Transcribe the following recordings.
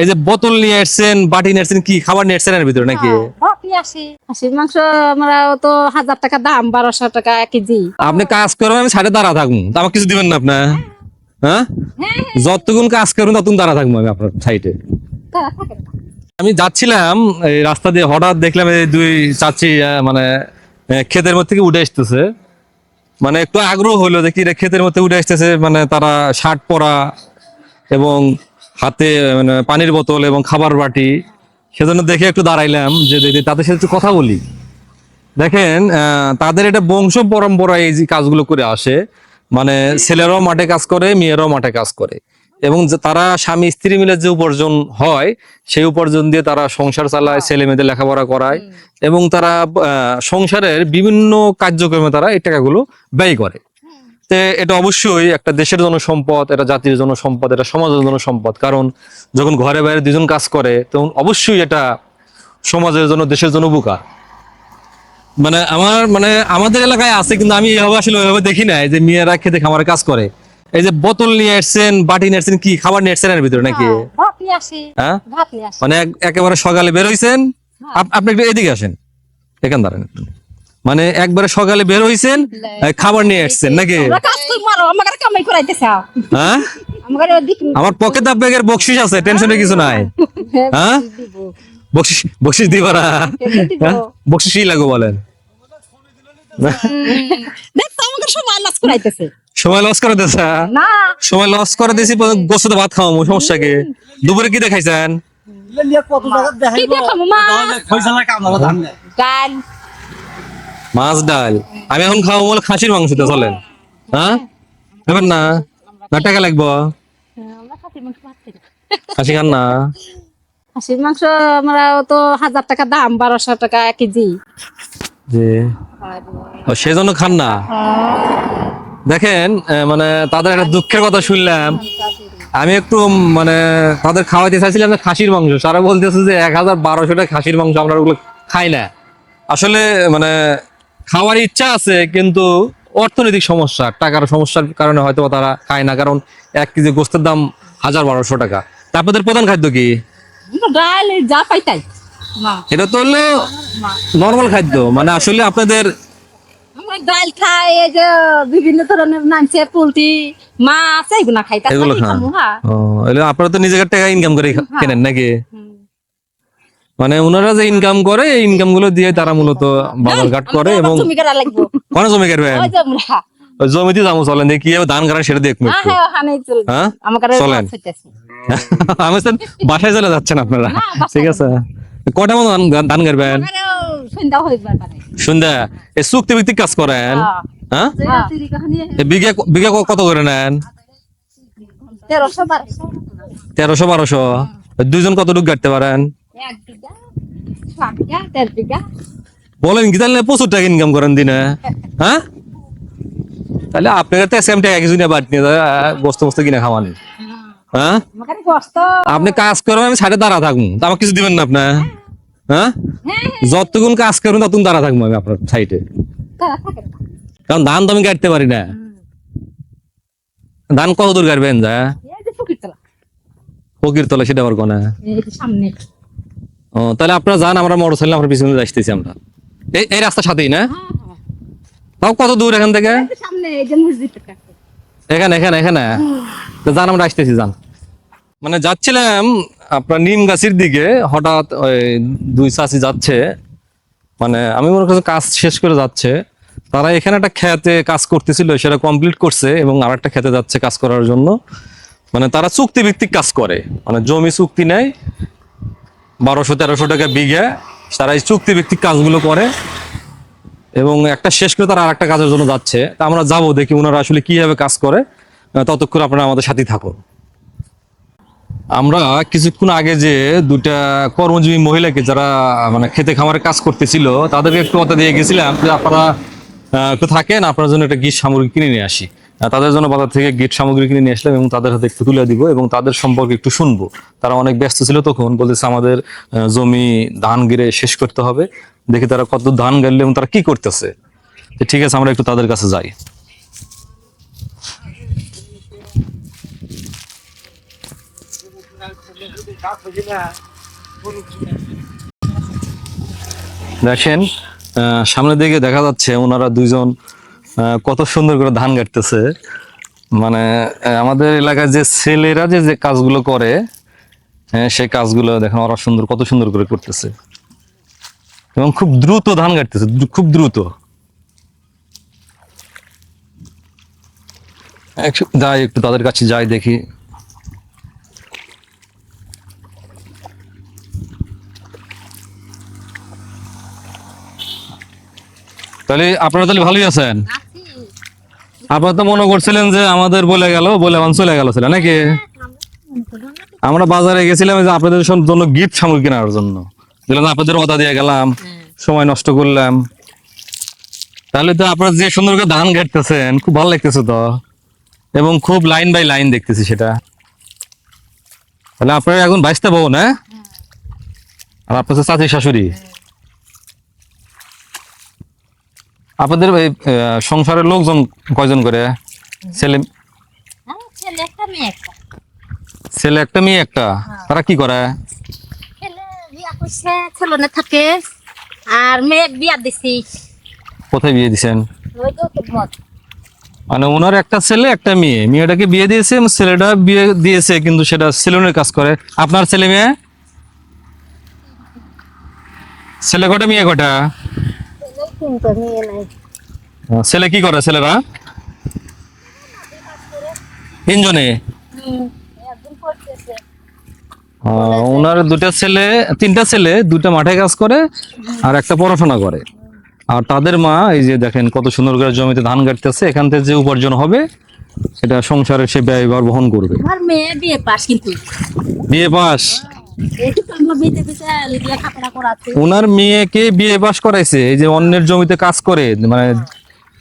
এই যে বোতল নিয়ে আসছেন বাটি নিয়ে আসছেন কি খাবার নিয়ে আসছেন এর ভিতরে নাকি? খাসির মাংস আমরা তো হাজার টাকা দাম বারোশো টাকা কেজি। আপনি কাজ করবেন আমি সাইডে দাঁড়া থাকব। তা আমাকে কিছু দিবেন না আপনার হ্যাঁ? যতক্ষণ কাজ করবেন ততক্ষণ দাঁড়া থাকব আমি আপনার সাইডে। আমি যাচ্ছিলাম এই রাস্তা দিয়ে হঠাৎ দেখলাম এই দুই চাচি মানে ক্ষেতের মধ্যে থেকে উঠে আসতেছে। মানে একটু আগ্রহ হলো দেখি রে ক্ষেতের মধ্যে উঠে আসতেছে মানে তারা শার্ট পরা এবং হাতে মানে পানির বোতল এবং খাবার বাটি। সেজন্য দেখে একটু দাঁড়াইলাম যে দিদি তাদের সাথে একটু কথা বলি। দেখেন তাদের এটা বংশ পরম্পরা এই যে কাজগুলো করে আসে। মানে ছেলেরাও মাঠে কাজ করে মেয়েরাও মাঠে কাজ করে। এবং তারা স্বামী স্ত্রী মিলে যে উপার্জন হয় সেই উপার্জন দিয়ে তারা সংসার চালায় ছেলে মেয়েদের লেখাপড়া করায়। এবং তারা সংসারের বিভিন্ন কার্যক্রমে তারা এই টাকাগুলো ব্যয় করে। তে এটা অবশ্যই একটা দেশের জন্য সম্পদ এটা জাতির জন্য সম্পদ এটা সমাজের জন্য সম্পদ কারণ যখন ঘরে বাইরে দুজন কাজ করে তখন অবশ্যই এটা সমাজের জন্য দেশের জন্য উপকার। মানে আমার মানে আমাদের এলাকায় আছে কিন্তু আমি এভাবে আসলে ওইভাবে দেখি না যে মেয়েরা খেতে খামারে কাজ করে। এই যে বোতল নিয়ে আসছেন বাটি নিয়ে আসছেন কি খাবার নিয়ে আসছেন এর ভিতরে নাকি? হ্যাঁ আসি মানে একেবারে সকালে বের হইছেন আপ- আপনি একটু এদিকে আসেন এখান দাঁড়ান। মানে একবারে সকালে বের হইছেন খাবার নিয়ে আসছেন নাকি? আমরা হ্যাঁ? পকেট আপনাদের বকশিস আছে টেনশনের কিছু নাই। হ্যাঁ? বকশিস বকশিস দিবারা হ্যাঁ? বকশিসই লাগো বলেন। সময় লাজ করাইতেছে। সময় লস করে দিয়েছে? সময় লস করে দিয়েছি গোসতে ভাত খাওয়াবো সমস্যা কি? দুপুরে কি দেখাইছেন? কি দেখাবো মা? ডাল মাছ ডাল। আমি এখন খাওয়াবো বলে খাসির মাংস তো চলেন। হ্যাঁ? খাবেন না। না টাকা লাগবো। খাসি খান না। খাসির মাংস আমরা তো হাজার টাকা দাম বারোশো টাকা কেজি। জি ও, সেজন্য খান না। দেখেন মানে তাদের একটা দুঃখের কথা শুনলাম। আমি একটু মানে তাদের খাওয়াইতে চাইছিলাম যে খাসির মাংস। তারা বলতেছে যে এক হাজার বারোশো টাকা খাসির মাংস আমরা ওগুলো খাই না। আসলে মানে খাওয়ার ইচ্ছা আছে কিন্তু অর্থনৈতিক সমস্যা টাকার সমস্যার কারণে হয়তো তারা খায় না কারণ এক কেজি গোস্তের দাম হাজার বারোশো টাকা। আপনাদের প্রধান খাদ্য কি? ডাল যা পাই তাই। এটা তো হলো নর্মাল খাদ্য মানে আসলে আপনাদের আমরা ডাল খাই এই যে বিভিন্ন ধরনের নামছে পোলট্রি মাছ খাই। এগুলো খান। হ্যাঁ। ও এগুলো আপনারা তো নিজের টাকা ইনকাম করে খা- কেনেন নাকি? মানে ওনারা যে ইনকাম করে এই ইনকামগুলো দিয়ে তারা মূলত বাজার ঘাট করে এবং আবার জমি ওই জমিতে যাব চলেন দেখি ধান কাটা সেটা দেখব হ্যাঁ হ্যাঁ হ্যাঁ? চলেন। আমি স্যার বাসায় চলে যাচ্ছেন আপনারা। ঠিক আছে। কটা মতো ধান কাটবেন? সন্ধ্যা এই চুক্তি ভিত্তিক কাজ করেন? হ্যাঁ। বিঘা বিঘা কত করে নেন? তেরোশো বারোশো। তেরোশো বারোশো। দুইজন কতটুকু কাটতে পারেন? বলেন কি তাহলে প্রচুর টাকা ইনকাম করেন দিনে। হ্যাঁ? তাহলে আপনার তো সেম টাকা কিছু নিয়ে বাদ নিয়ে বস্তু বস্তু কিনে খাওয়ানি হ্যাঁ? আপনি কাজ করবেন আমি সাইডে দাঁড়া থাকব। তা আমাকে কিছু দিবেন না আপনার হ্যাঁ? যতক্ষণ কাজ করবেন ততক্ষণ দাঁড়া থাকব আমি আপনার সাইডে। কারণ ধান তো আমি কাটতে পারি না। ধান কত দূর কাটবেন যা? ফকির তলা সেটা পারব না সামনে। ও তাহলে আপনারা যান আমরা মোটর সাইকেল আমরা পিছনে আসতেছি আমরা। এই এই রাস্তার সাথেই না? তাও কত দূর এখান থেকে? এখানে এখানে এখানে। তো যান আমরা আসতেছি যান। মানে যাচ্ছিলাম আপনার নিম গাছের দিকে হঠাৎ ওই দুই চাষি যাচ্ছে। মানে আমি মনে করছি কাজ শেষ করে যাচ্ছে। তারা এখানে একটা খেতে কাজ করতেছিল সেটা কমপ্লিট করছে এবং আর একটা খেতে যাচ্ছে কাজ করার জন্য। মানে তারা চুক্তি ভিত্তিক কাজ করে। মানে জমি চুক্তি নেয় বারোশো, তেরোশো টাকা বিঘে। তারা এই চুক্তি ভিত্তিক কাজগুলো করে এবং একটা শেষ করে তারা আর একটা কাজের জন্য যাচ্ছে। তা আমরা যাব, দেখি ওনারা আসলে কীভাবে কাজ করে। ততক্ষণ আপনারা আমাদের সাথেই থাকুন। আমরা কিছুক্ষণ আগে যে দুটা কর্মজীবী মহিলাকে যারা মানে খেতে খামারে কাজ করতেছিল, তাদেরকে একটু কথা দিয়ে গেছিলাম যে আপনারা থাকেন, আপনার জন্য একটা গিট সামগ্রী কিনে নিয়ে আসি। তাদের জন্য বাজার থেকে গিট সামগ্রী কিনে নিয়ে আসলাম এবং তাদের হাতে একটু তুলে দিব এবং তাদের সম্পর্কে একটু শুনব। তারা অনেক ব্যস্ত ছিল তখন, বলতেছে আমাদের জমি ধান গিরে শেষ করতে হবে। দেখি তারা কত ধান গেলে এবং তারা কি করতেছে। ঠিক আছে, আমরা একটু তাদের কাছে যাই। দেখেন সামনের দিকে দেখা যাচ্ছে ওনারা দুইজন কত সুন্দর করে ধান কাটতেছে। মানে আমাদের এলাকায় যে ছেলেরা যে যে কাজগুলো করে হ্যাঁ, সেই কাজগুলো দেখেন ওরা সুন্দর কত সুন্দর করে করতেছে। এবং খুব দ্রুত ধান কাটতেছে খুব দ্রুত। যাই একটু তাদের কাছে যাই দেখি। তাহলে আপনারা তাহলে ভালোই আছেন? আছি আপনারা তো মনে করছিলেন যে আমাদের বলে গেল, বলে আমার চলে গেল ছিল, নাকি? আমরা বাজারে গেছিলাম যে আপনাদের জন্য গিফট সামগ্রী কেনার জন্য। আপনাদের অদা দিয়ে গেলাম, সময় নষ্ট করলাম। তাহলে তো আপনারা যে সুন্দর করে ধান কাটতেছেন খুব ভালো লাগতেছে তো। এবং খুব লাইন বাই লাইন দেখতেছি সেটা। তাহলে আপনারা এখন বাইশটা বউ, না? আর আপনার চাচি শাশুড়ি। আপনাদের এই সংসারের লোকজন কয়জন করে? ছেলে হ্যাঁ, ছেলে একটা মেয়ে একটা। ছেলে একটা মেয়ে একটা? তারা কি করে? ছেলে বিয়া করছে ছেলনে থাকে আর মেয়ে বিয়া দিছি। কোথায় বিয়ে দিছেন? মানে ওনার একটা ছেলে একটা মেয়ে। মেয়েটাকে বিয়ে দিয়েছে ছেলেটা বিয়ে দিয়েছে কিন্তু সেটা সেলুনের কাজ করে। আপনার ছেলে মেয়ে? ছেলে কটা মেয়ে কটা? কিন্তু মেয়ে নাই। ছেলে কি করে ছেলেরা? তিনজনে? ওনার দুটা ছেলে তিনটা ছেলে দুটা মাঠে কাজ করে আর একটা পড়াশোনা করে। আর তাদের মা এই যে দেখেন কত সুন্দর করে জমিতে ধান কাটতেছে এখান থেকে যে উপার্জন হবে সেটা সংসারের সে ব্যয়ভার বহন করবে। আমার মেয়ে বিয়ে পাস কিন্তু। বিয়ে পাস? ওনার মেয়েকে বিয়ে পাস করাইছে এই যে অন্যের জমিতে কাজ করে মানে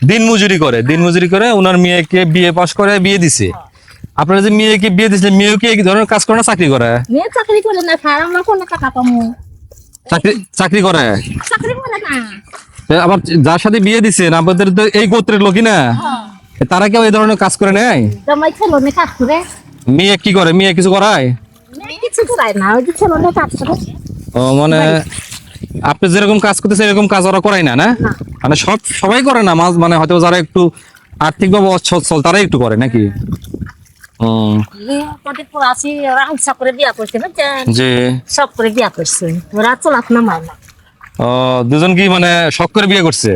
দিন মজুরি করে দিন মজুরি করে ওনার মেয়েকে বিয়ে পাস করে বিয়ে দিছে। আপনারা যে মেয়েকে বিয়ে দিয়েছিলেন মেয়েও কি এই ধরনের কাজ করে না চাকরি করে? মেয়ে চাকরি করে না স্যার আমরা কোনো টাকা পাবো চাকরি চাকরি করে? চাকরি করে না। আবার যার সাথে বিয়ে দিছেন আপনাদের তো এই গোত্রের লোকই না। তারা কেউ এই ধরনের কাজ করে ছেলনে কাজ করে মেয়ে কি করে? মেয়ে কিছু করায়? মেয়ে কিছু করায় না ওই যে ছেলনে কাজ ও মানে আপনি যেরকম কাজ করতেছেন এরকম কাজ ওরা করাই না না? মানে সব সবাই করে না মাঝ মানে হয়তো যারা একটু আর্থিকভাবে অচ্ছল তারাই একটু করে নাকি? দুজন কি মানে শখ করে বিয়ে করছে?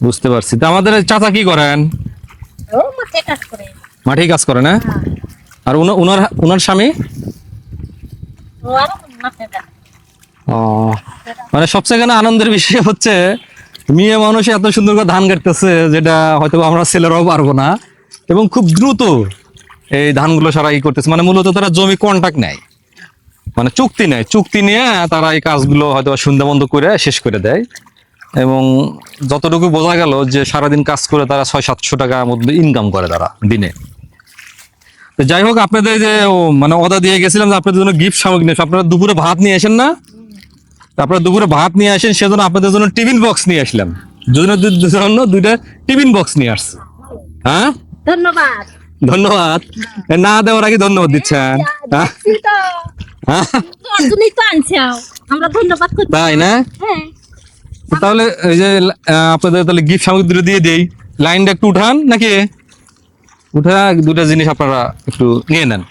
বুঝতে পারছি। তা আমাদের চাচা কি করেন? মাঠে কাজ করে। মাঠেই কাজ করে না? আর উনার উনার স্বামী? মানে সবচেয়ে এখানে আনন্দের বিষয় হচ্ছে, মেয়ে মানুষ এত সুন্দর করে ধান কাটতেছে, যেটা হয়তো আমরা ছেলেরাও পারব না। এবং খুব দ্রুত এই ধানগুলো সারা ই করতেছে। মানে মূলত তারা জমি কন্ট্যাক্ট নেয়। মানে চুক্তি নেয়। চুক্তি নিয়ে তারা এই কাজগুলো হয়তো সন্ধ্যা বন্ধ করে শেষ করে দেয়। এবং যতটুকু বোঝা গেল যে সারাদিন কাজ করে তারা ছয় সাতশো টাকার মধ্যে ইনকাম করে তারা দিনে। যাই হোক আপনাদের যে মানে অর্ডার দিয়ে গেছিলাম যে আপনাদের জন্য গিফট সামগ্রী নিয়ে আপনারা দুপুরে ভাত নিয়ে আসেন না? তারপরে দুপুরে ভাত নিয়ে আসেন সেজন্য আপনাদের জন্য টিফিন বক্স নিয়ে আসলাম। দুজনের জন্য দুইটা টিফিন বক্স নিয়ে আসছে। হ্যাঁ? ধন্যবাদ। ধন্যবাদ। না দেওয়ার আগে ধন্যবাদ দিচ্ছেন। হ্যাঁ? হ্যাঁ? তাই না? হ্যাঁ। তাহলে এই যে আপনাদের তাহলে গিফট সামগ্রী দিয়ে দেই। লাইনটা একটু উঠান নাকি? উঠা দুটা জিনিস আপনারা একটু নিয়ে নেন।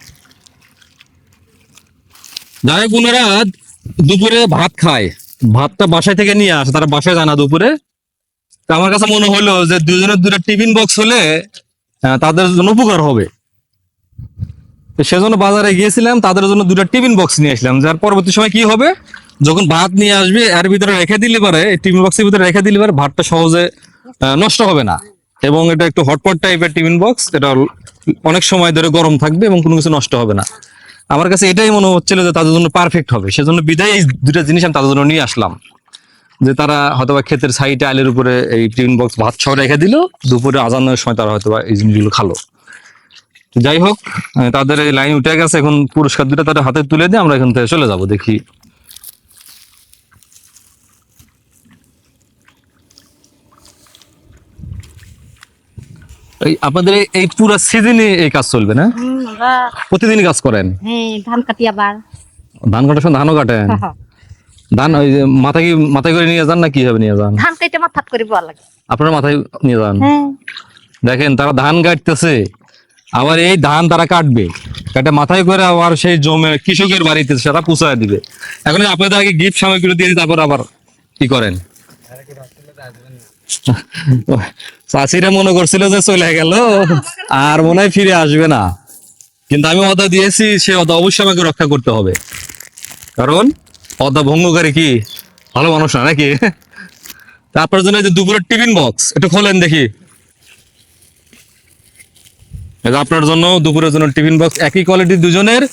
হোক ওনারা দুপুরে ভাত খায়। ভাতটা বাসায় থেকে নিয়ে আসে, তারা বাসায় জানা দুপুরে। আমার কাছে মনে হলো যে দুজনের দুটা টিফিন বক্স হলে তাদের জন্য উপকার হবে। সেজন্য বাজারে গিয়েছিলাম, তাদের জন্য দুটো টিফিন বক্স নিয়ে আসলাম। যার পরবর্তী সময় কি হবে? যখন ভাত নিয়ে আসবে, এর ভিতরে রেখে দিলে পারে টিফিন বক্সের ভিতরে রেখে দিলে পারে ভাতটা সহজে নষ্ট হবে না। এবং এটা একটু হটপট টাইপের টিফিন বক্স এটা অনেক সময় ধরে গরম থাকবে এবং কোনো কিছু নষ্ট হবে না। আমার কাছে এটাই মনে হচ্ছিল যে তাদের জন্য পারফেক্ট হবে। সেজন্য বিদায় এই দুটা জিনিস আমি তাদের জন্য নিয়ে আসলাম। যে তারা হয়তোবা ক্ষেতের সাইডে আলের উপরে এই টিফিন বক্স ভাত সহ রেখে দিল, দুপুরে আজানের সময় তারা হয়তোবা এই জিনিসগুলো খালো। যাই হোক, তাদের এই লাইন উঠে গেছে, এখন পুরস্কার দুটো তাদের হাতে তুলে দিয়ে আমরা এখান থেকে চলে যাব, দেখি আপনাদের এই- পুরো সিজনে এই কাজ চলবে না? প্রতিদিনই কাজ করেন? হ্যাঁ ধান কাটি আবার। ধান কাটার সময় ধানও কাটেন? ধান ওই যে মাথায় কি মাথায় করে নিয়ে যান না কীভাবে নিয়ে যান? ধান কেটে করে বলা লাগে। আপনার মাথায় নিয়ে যান? হ্যাঁ। দেখেন তারা ধান কাটতেছে। আবার এই ধান তারা কাটবে। কাটে মাথায় করে আবার সেই জমে কৃষকের বাড়িতে সেটা পুষায় দিবে। এখন আপনাদের আগে গিফট সামগ্রী দিয়ে তারপর আবার কি করেন? চাষিরা মনে করছিল যে চলে গেল, আর মনে হয় ফিরে আসবে না। কিন্তু আমি অদা দিয়েছি, সে অদা অবশ্যই আমাকে রক্ষা করতে হবে। কারণ অদা ভঙ্গকারী কি? ভালো মানুষ না নাকি? তারপর জন্য যে দুপুরের টিফিন বক্স, একটু খোলেন দেখি। আপনার জন্য দুপুরের জন্য টিফিন বক্স, একই কোয়ালিটি দুজনের,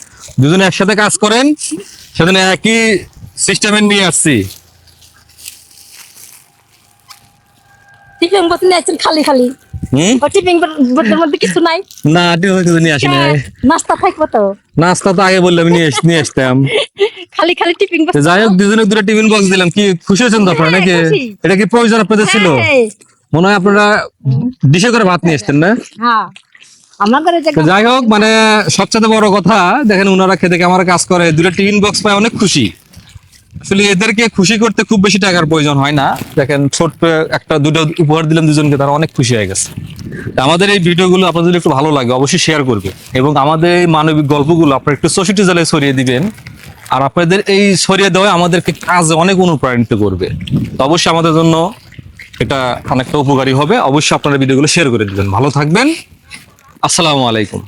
দুজনে একসাথে কাজ করেন সেদিনে একই সিস্টেমে নিয়ে আসছি। টিফিন বসে খালি খালি। টিফিন বোর্ডের মধ্যে কিছু নাই। না টিফিন কিছু নিয়ে আসি হ্যাঁ, নাস্তা থাকব তো। নাস্তা তো আগে বললে নিয়ে নিয়ে আসতাম। খালি খালি টিফিন তো যাই হোক দুজনে দুটো টিফিন বক্স দিলাম। কি খুশি হয়েছেন তো আপনারা নাকি? এটা কি প্রয়োজন আপনাদের ছিল? মনে হয় আপনারা ডিশে করে ভাত নিয়ে আসতেন না? হ্যাঁ যাই হোক মানে সবচেয়ে বড় কথা দেখেন ওনারা খেতে আমার কাজ করে। দুটো টিফিন বক্স পায় অনেক খুশি। আসলে এদেরকে খুশি করতে খুব বেশি টাকার প্রয়োজন হয় না। দেখেন, ছোট্ট একটা দুটো উপহার দিলাম দুজনকে, তারা অনেক খুশি হয়ে গেছে। আমাদের এই ভিডিওগুলো আপনাদের একটু ভালো লাগে, অবশ্যই শেয়ার করবে। এবং আমাদের এই মানবিক গল্পগুলো আপনারা একটু সোসাইটি জালে ছড়িয়ে দিবেন। আর আপনাদের এই ছড়িয়ে দেওয়া আমাদেরকে কাজে অনেক অনুপ্রাণিত করবে। তো অবশ্যই আমাদের জন্য এটা অনেকটা উপকারী হবে। অবশ্যই আপনারা ভিডিওগুলো শেয়ার করে দিবেন। ভালো থাকবেন। আসসালামু আলাইকুম।